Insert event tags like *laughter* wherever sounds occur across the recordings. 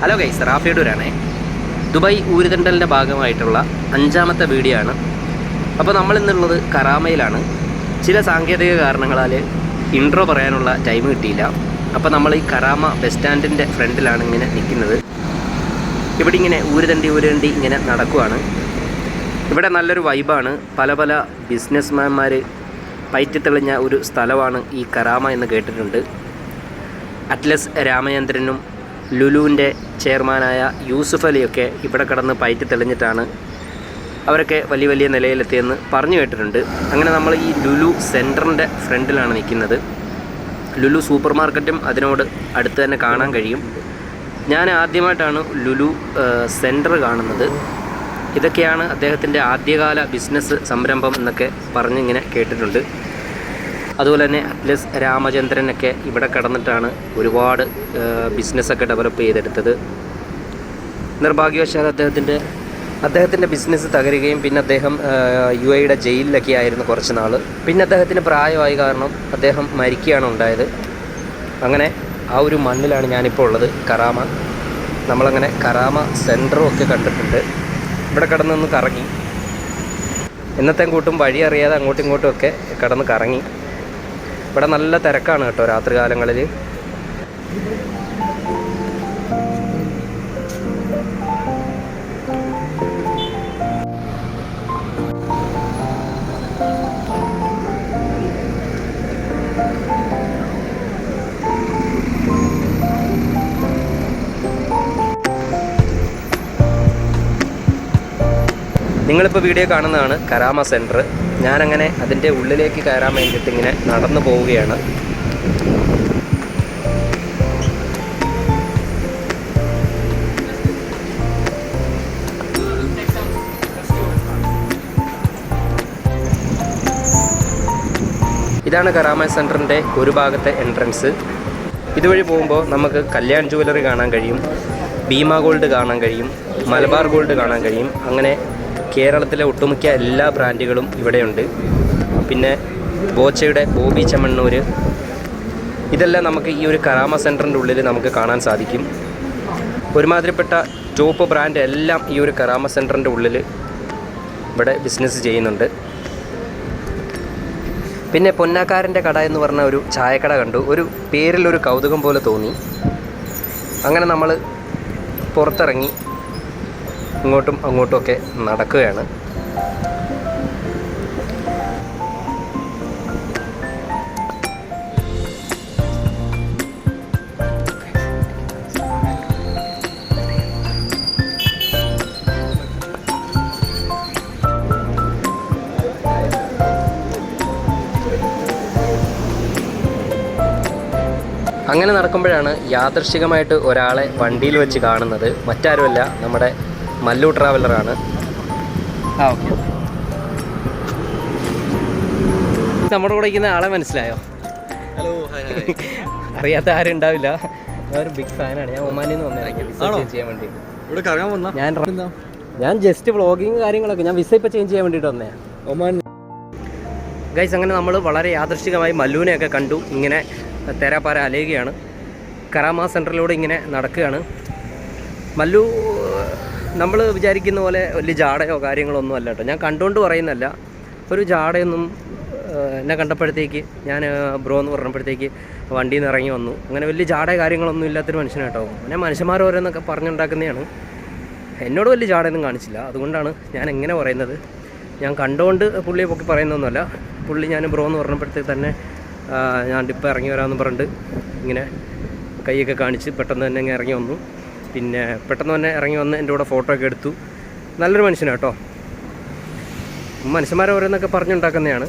Hello guys റാഫിഡൂരാണേ Dubai ഊരുതണ്ടലിന്റെ ഭാഗമായിട്ടുള്ള അഞ്ചാമത്തെ വീഡിയോ ആണ്. അപ്പോൾ നമ്മൾ ഇന്നുള്ളത് കറാമയിലാണ്. ചില സാങ്കേതിക കാരണങ്ങളാൽ ഇൻട്രോ പറയാനുള്ള ടൈം കിട്ടിയില്ല. അപ്പോൾ നമ്മൾ ഈ കറാമ ബസ് സ്റ്റാൻഡിന്റെ ഫ്രണ്ടിലാണ് ഇങ്ങനെ നിൽക്കുന്നത്. ഇവിടെ ഇങ്ങനെ ഊരുതണ്ടി ഊരുതണ്ടി ഇങ്ങനെ നടക്കുവാണ്. ഇവിടെ നല്ലൊരു വൈബാണ് പല പല ബിസിനസ്മാന്മാർ പയറ്റിത്തെളിഞ്ഞ ഒരു സ്ഥലമാണ് ഈ കറാമ എന്ന് കേട്ടിട്ടുണ്ട്. അറ്റ്ലസ് രാമചന്ദ്രനും ലുലുവിന്റെ ചെയർമാനായ യൂസുഫ് അലിയൊക്കെ ഇവിടെ കടന്ന് പയറ്റി തെളിഞ്ഞിട്ടാണ് അവരൊക്കെ വലിയ വലിയ നിലയിലെത്തിയെന്ന് പറഞ്ഞു കേട്ടിട്ടുണ്ട്. അങ്ങനെ നമ്മൾ ഈ ലുലു സെന്ററിന്റെ ഫ്രണ്ടിലാണ് നിൽക്കുന്നത്. ലുലു സൂപ്പർ മാർക്കറ്റും അതിനോട് അടുത്ത് തന്നെ കാണാൻ കഴിയും. ഞാൻ ആദ്യമായിട്ടാണ് ലുലു സെന്റർ കാണുന്നത്. ഇതൊക്കെയാണ് അദ്ദേഹത്തിന്റെ ആദ്യകാല ബിസിനസ് സംരംഭം എന്നൊക്കെ പറഞ്ഞിങ്ങനെ കേട്ടിട്ടുണ്ട്. അതുപോലെ തന്നെ അറ്റ്ലസ് രാമചന്ദ്രനൊക്കെ ഇവിടെ കടന്നിട്ടാണ് ഒരുപാട് ബിസിനസ്സൊക്കെ ഡെവലപ്പ് ചെയ്തെടുത്തത്. നിർഭാഗ്യവശാൽ അദ്ദേഹത്തിന്റെ അദ്ദേഹത്തിന്റെ ബിസിനസ് തകരുകയും പിന്നെ അദ്ദേഹം യു എയുടെ ജയിലിലൊക്കെ ആയിരുന്നു കുറച്ച് നാൾ പിന്നെ അദ്ദേഹത്തിന് പ്രായമായി കാരണം അദ്ദേഹം മരിക്കുകയാണ് ഉണ്ടായത്. അങ്ങനെ ആ ഒരു മണ്ണിലാണ് ഞാനിപ്പോൾ ഉള്ളത് കറാമ. നമ്മളങ്ങനെ കറാമ സെന്ററും ഒക്കെ കണ്ടിട്ടുണ്ട്. ഇവിടെ കടന്നൊന്ന് കറങ്ങി. എന്നത്തെ കൂട്ടും വഴി അറിയാതെ അങ്ങോട്ടും ഇങ്ങോട്ടും ഒക്കെ കടന്ന് കറങ്ങി. ഇവിടെ നല്ല തിരക്കാണ് കേട്ടോ രാത്രി കാലങ്ങളിൽ നിങ്ങളിപ്പോൾ വീഡിയോ കാണുന്നതാണ് കരാമ സെന്റർ ഞാനങ്ങനെ അതിന്റെ ഉള്ളിലേക്ക് കയറാൻ വേണ്ടിയിട്ട് ഇങ്ങനെ നടന്നു പോവുകയാണ്. ഇതാണ് കരാമ സെന്ററിന്റെ ഒരു ഭാഗത്തെ എൻട്രൻസ് ഇതുവഴി പോകുമ്പോൾ നമുക്ക് കല്യാൺ ജുവലറി കാണാൻ കഴിയും ഭീമ ഗോൾഡ് കാണാൻ കഴിയും മലബാർ ഗോൾഡ് കാണാൻ കഴിയും. അങ്ങനെ കേരളത്തിലെ ഒട്ടുമിക്ക എല്ലാ ബ്രാൻഡുകളും ഇവിടെയുണ്ട്. പിന്നെ ബോച്ചയുടെ ബോബി ചെമ്മണ്ണൂർ ഇതെല്ലാം നമുക്ക് ഈ ഒരു കരാമ സെന്ററിന്റെ ഉള്ളിൽ നമുക്ക് കാണാൻ സാധിക്കും. ഒരുമാതിരിപ്പെട്ട ടോപ്പ് ബ്രാൻഡ് എല്ലാം ഈ ഒരു കരാമ സെന്ററിന്റെ ഉള്ളിൽ ഇവിടെ ബിസിനസ് ചെയ്യുന്നുണ്ട്. പിന്നെ പൊന്നാക്കാരന്റെ കട എന്ന് പറഞ്ഞ ഒരു ചായക്കട കണ്ടു. ഒരു പേരിലൊരു കൗതുകം പോലെ തോന്നി. അങ്ങനെ നമ്മൾ പുറത്തിറങ്ങി. ഇങ്ങോട്ടും അങ്ങോട്ടും ഒക്കെ നടക്കുകയാണ്. അങ്ങനെ നടക്കുമ്പോഴാണ് യാദൃശികമായിട്ട് ഒരാളെ വണ്ടിയിൽ വെച്ച് കാണുന്നത്. മറ്റാരുമല്ല നമ്മുടെ മല്ലു ട്രാവലറാണ് ആ ഓക്കെ. നമ്മുടെ കൂടെ ഇരിക്കുന്ന ആളെ മനസ്സിലായോ? ഹലോ *laughs* അറിയാത്ത ആരും ഉണ്ടാവില്ല. ഞാൻ ഒരു ബിഗ് ഫാനാണ് ഞാൻ ഒമാനിൽ നിന്ന് വന്നിറങ്ങി? ചെയ്യാൻ വേണ്ടി. ഇവിടെ കറങ്ങാൻ വന്ന? ഞാൻ ഞാൻ ജസ്റ്റ് വ്ളോഗിങ് കാര്യങ്ങളൊക്കെ. ഞാൻ വിസ ഇപ്പം ചേഞ്ച് ചെയ്യാൻ വേണ്ടിട്ട് വന്നേ ഒമാൻ. ഗൈസ് അങ്ങനെ നമ്മൾ വളരെ യാദൃശികമായി മല്ലുവിനെയൊക്കെ കണ്ടു. ഇങ്ങനെ തേരാപ്പാര അലയുകയാണ്. കറാമ സെന്ററിലൂടെ ഇങ്ങനെ നടക്കുകയാണ്. മല്ലു നമ്മൾ വിചാരിക്കുന്ന പോലെ വലിയ ജാടയോ കാര്യങ്ങളോ ഒന്നും അല്ല കേട്ടോ. ഞാൻ കണ്ടുകൊണ്ട് പറയുന്നല്ല ഒരു ജാടയൊന്നും എന്നെ കണ്ടപ്പോഴത്തേക്ക് ഞാൻ ബ്രോ എന്ന് പറഞ്ഞപ്പോഴത്തേക്ക് വണ്ടിയിൽ നിന്ന് ഇറങ്ങി വന്നു. അങ്ങനെ വലിയ ജാട കാര്യങ്ങളൊന്നും ഇല്ലാത്തൊരു മനുഷ്യനാട്ടോ അങ്ങനെ മനുഷ്യന്മാർ ഓരോന്നൊക്കെ പറഞ്ഞുണ്ടാക്കുന്നതാണ്. എന്നോട് വലിയ ജാടയൊന്നും കാണിച്ചില്ല. അതുകൊണ്ടാണ് ഞാൻ എങ്ങനെ പറയുന്നത്. ഞാൻ കണ്ടുകൊണ്ട് പുള്ളിയെ പൊക്കി പറയുന്നൊന്നുമല്ല പുള്ളി ഞാൻ ബ്രോ എന്ന് പറഞ്ഞപ്പോഴത്തേക്ക് തന്നെ ഞാൻ ഇപ്പം ഇറങ്ങി വരാമെന്ന് പറഞ്ഞിട്ട് ഇങ്ങനെ കൈയൊക്കെ കാണിച്ച് പെട്ടെന്ന് തന്നെ ഇറങ്ങി വന്നു. പിന്നെ പെട്ടെന്ന് തന്നെ ഇറങ്ങി വന്ന് എന്റെ കൂടെ ഫോട്ടോ ഒക്കെ എടുത്തു. നല്ലൊരു മനുഷ്യനാണ് കേട്ടോ മനുഷ്യന്മാരെ ഓരോന്നൊക്കെ പറഞ്ഞുണ്ടാക്കുന്നതാണ്.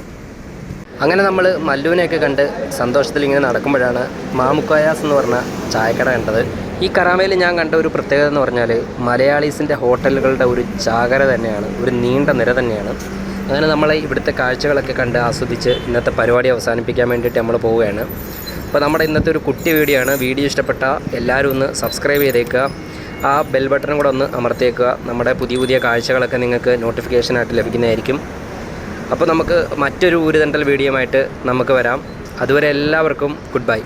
അങ്ങനെ നമ്മൾ മല്ലുവിനെയൊക്കെ കണ്ട് സന്തോഷത്തിൽ ഇങ്ങനെ നടക്കുമ്പോഴാണ് മാമുക്കായാസ് എന്ന് പറഞ്ഞ ചായക്കട കണ്ടത്. ഈ കറാമയിൽ ഞാൻ കണ്ട ഒരു പ്രത്യേകത എന്ന് പറഞ്ഞാൽ മലയാളീസിന്റെ ഹോട്ടലുകളുടെ ഒരു ചാകര തന്നെയാണ് ഒരു നീണ്ട നിര തന്നെയാണ്. അങ്ങനെ നമ്മളെ ഇവിടുത്തെ കാഴ്ചകളൊക്കെ കണ്ട് ആസ്വദിച്ച് ഇന്നത്തെ പരിപാടി അവസാനിപ്പിക്കാൻ വേണ്ടിയിട്ട് നമ്മൾ പോവുകയാണ്. അപ്പോൾ നമ്മുടെ ഇന്നത്തെ ഒരു കുട്ടി വീഡിയോ ആണ്. വീഡിയോ ഇഷ്ടപ്പെട്ട എല്ലാവരും ഒന്ന് സബ്സ്ക്രൈബ് ചെയ്തേക്കുക. ആ ബെൽ ബട്ടണും കൂടെ ഒന്ന് അമർത്തേക്കുക നമ്മുടെ പുതിയ പുതിയ കാഴ്ചകളൊക്കെ നിങ്ങൾക്ക് നോട്ടിഫിക്കേഷനായിട്ട് ലഭിക്കുന്നതായിരിക്കും. അപ്പോൾ നമുക്ക് മറ്റൊരു ഊരുതണ്ടൽ വീഡിയോ ആയിട്ട് നമുക്ക് വരാം. അതുവരെ എല്ലാവർക്കും ഗുഡ് ബൈ